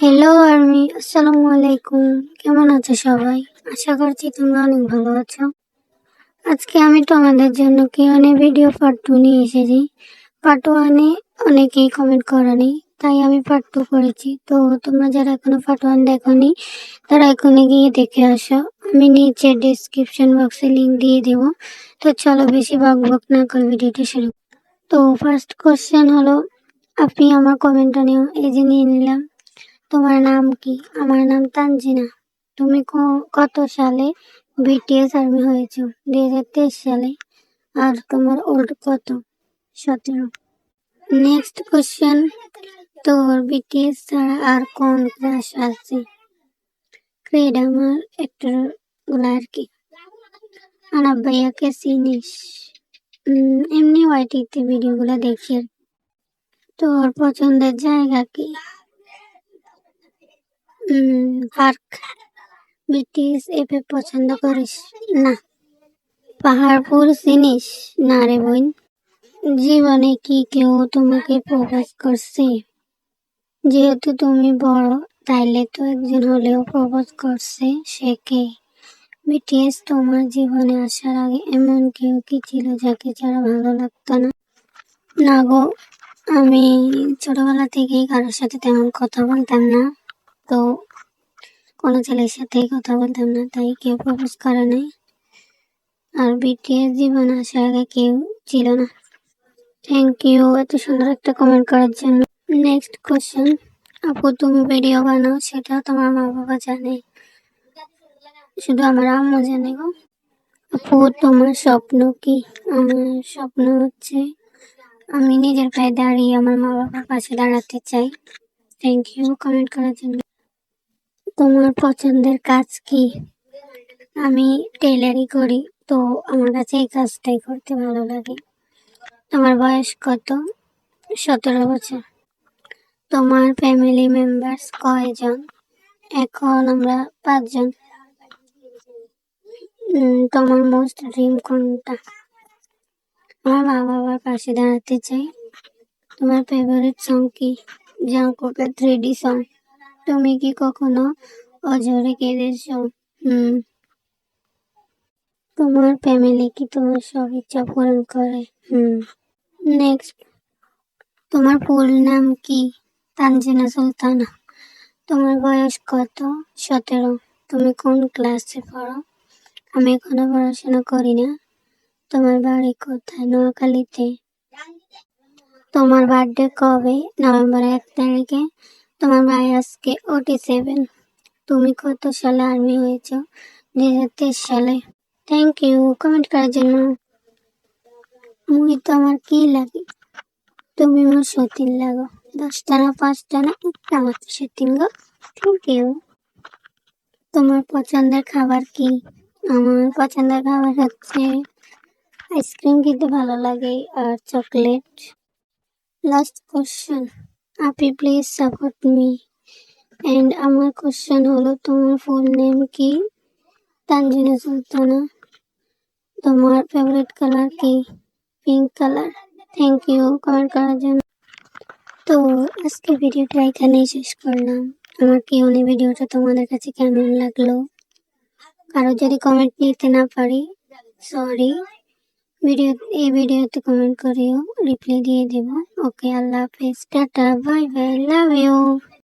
Hello army আসসালামু আলাইকুম কেমন আছো সবাই? আশা করছি তোমরা অনেক ভালো আছো। আজকে আমি তোমাদের জন্য কিওনে ভিডিও পার্ট টু নিয়ে এসেছি। পার্ট ওয়ানে অনেকেই কমেন্ট করেনি, তাই আমি পার্ট টু করেছি। তো তোমরা যারা এখনও পার্ট ওয়ান দেখোনি, তারা এখনই গিয়ে দেখে আসো। আমি নিচে ডিসক্রিপশন বক্সে লিঙ্ক দিয়ে দেবো। তো চলো বেশি বক বক না করে ভিডিওটা শুরু তো ফার্স্ট কোশ্চেন হলো, আপনি আমার কমেন্টটা নিও। এই যে নিয়ে নিলাম। তোমার নাম কি? আমার নাম তানজিনা। তুমি কত সালে বিটিএস আর্মি হয়েছো? দুই হাজার তেইশ সালে। আর তোমার ওল্ড কত? সতেরো। নেক্সট কোশ্চেন তোর বিটিএস ছাড়া আর কোন ক্লাস আছে? ক্রেড আমার অ্যাক্টরগুলো আর কি? আনাব ভাইয়াকে চিনিস? এমনি ওয়াইটিতে ভিডিওগুলো দেখি। তোর পছন্দের জায়গা কি? পার্ক বিটিএস এপে পছন্দ করিস না? পাহাড়পুর চিনিস না রে বোন? জীবনে কি কেউ তোমাকে প্রপোজ করছে? যেহেতু তুমি বড়, তাইলে তো একজন হলেও প্রপোজ করছে সে কে? বিটিএস তোমার জীবনে আসার আগে এমন কেউ কি ছিল যাকে ছাড়া ভালো লাগতো না? না গো, আমি ছোটবেলা থেকেই কারোর সাথে তেমন কথা বলতাম না। তো কোনো ছেলের সাথেই কথা বলতাম না, তাই কেউ প্রপোজ করে নাই। আর বিটিএস জীবন আসার আগে কেউ ছিল না। থ্যাংক ইউ এত সুন্দর একটা কমেন্ট করার জন্য। নেক্সট কোশ্চেন আপু তুমি ভিডিও বানাও, সেটা তোমার মা বাবা জানে। শুধু আমার আম্মু জানে গো। আপু, তোমার স্বপ্ন কি? আমার স্বপ্ন হচ্ছে আমি নিজের পায়ে দাঁড়িয়ে আমার মা বাবার পাশে দাঁড়াতে চাই। থ্যাংক ইউ কমেন্ট করার জন্য। তোমার পছন্দের কাজ কি? আমি টেলারি করি, তো আমার কাছে এই কাজটাই করতে ভালো লাগে। তোমার বয়স কত? সতেরো বছর। তোমার ফ্যামিলি মেম্বার্স কয়জন? এখন আমরা পাঁচজন। তোমার মোস্ট ড্রিম কোনটা? আমার মা বাবার পাশে দাঁড়াতে চাই। তোমার ফেভারিট সং কি? জাঙ্কুকের থ্রি ডি সং তুমি কি কখনো অজরে কেঁদেছো? হুম। তোমার ফ্যামিলি কি তোমার সব ইচ্ছা পূরণ করে? হুম। নেক্সট তোমার ফুল নাম কি? তানজিনা সুলতানা। তোমার বয়স কত? সতেরো। তুমি কোন ক্লাসে পড়ো? আমি এখনও পড়াশোনা করি না। তোমার বাড়ি কোথায়? নোয়াখালীতে। তোমার বার্থডে কবে? নভেম্বর এক তারিখে। তোমার ভাই আজকে ওটি সেভেন। তুমি কত সালে আর্মি হয়েছ? দুই হাজার তেইশ সালে। থ্যাংক ইউ কমেন্ট করার জন্য। মুই তোমার কি লাগে? তুমি মোর সতীন লাগো। দশটা না, পাঁচটা না, একটা মাত্র সতীন গো। থ্যাংক ইউ তোমার পছন্দের খাবার কি? আমার পছন্দের খাবার হচ্ছে আইসক্রিম খেতে ভালো লাগে আর চকলেট লাস্ট কোশ্চেন আপনি প্লিজ সাপোর্ট মি এন্ড আমার কোশ্চেন হলো, তোমার ফুল নেম কি? তানজিনা সুলতানা। তোমার ফেভারিট কালার কি? Pink colour thank you comment করার জন্য। তো আজকে ভিডিওটা এখানেই শেষ করলাম। আমার কি অনেক ভিডিওটা তোমাদের কাছে কেমন লাগল? কারও যদি কমেন্ট নিতে না পারি সরি ভিডিও এই ভিডিওতে কমেন্ট করেও রিপ্লাই দিয়ে দেব। ওকে আল্লাহ হাফেজ, tata bye bye love you